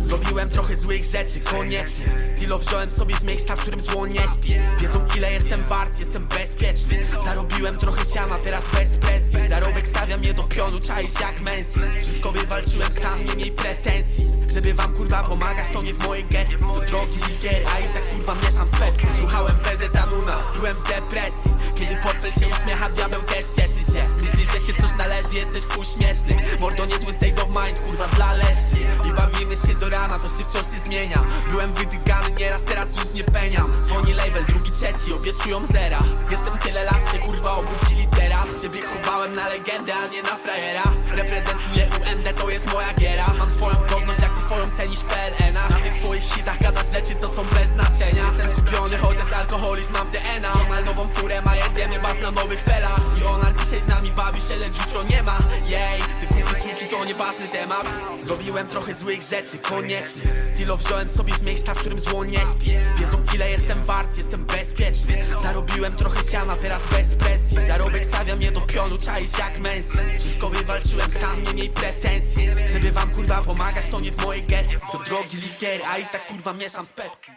Zrobiłem trochę złych rzeczy, koniecznie. Stilo wziąłem sobie z miejsca, w którym zło nie śpi. Wiedzą ile jestem wart, jestem bezpieczny. Zarobiłem trochę siana, teraz bez presji. Zarobek stawia mnie do pionu, czaisz jak Mensi Wszystko wywalczyłem sam, nie miej pretensji. Żeby wam kurwa pomagać, to nie w moje gesty. To drogi ligier, a i tak kurwa mieszam z Pepsi. Słuchałem PZ Anuna, byłem w depresji portfel się uśmiecha, diabeł też cieszy się. Myślisz, że się coś należy, jesteś w chuj śmieszny Mordo niezły state of mind, kurwa dla leszczy. I bawimy się do rana, to się wciąż się zmienia. Byłem wydygany nieraz, teraz już nie peniam. Dzwoni label, drugi, trzeci, obiecują zera. Jestem tyle lat, się kurwa obudzili teraz. Się wychowałem na legendę, a nie na frajera. Reprezentuję UMD, to jest moja giera. Mam swoją godność, jak ty swoją cenisz PLN-a Na tych swoich hitach gadasz rzeczy, co są bez znaczenia. Jestem skupiony, chociaż alkoholizm mam DNA Mam nową furę, a jedziemy was na nowych felach I ona dzisiaj z nami bawi się, lecz jutro nie ma Jej, ty słuki, to nieważny temat. Zrobiłem trochę złych rzeczy, koniecznie. Stilo wziąłem sobie z miejsca, w którym zło nie śpi. Wiedzą ile jestem wart, jestem bezpieczny. Zarobiłem trochę siana, teraz bez presji. Zarobek stawia mnie do pionu, czaisz jak Mensi Wszystko wywalczyłem sam, nie miej pretensji. Żeby wam kurwa pomagać, to nie w moje gesty To drogi likier, a i tak kurwa mieszam z Pepsi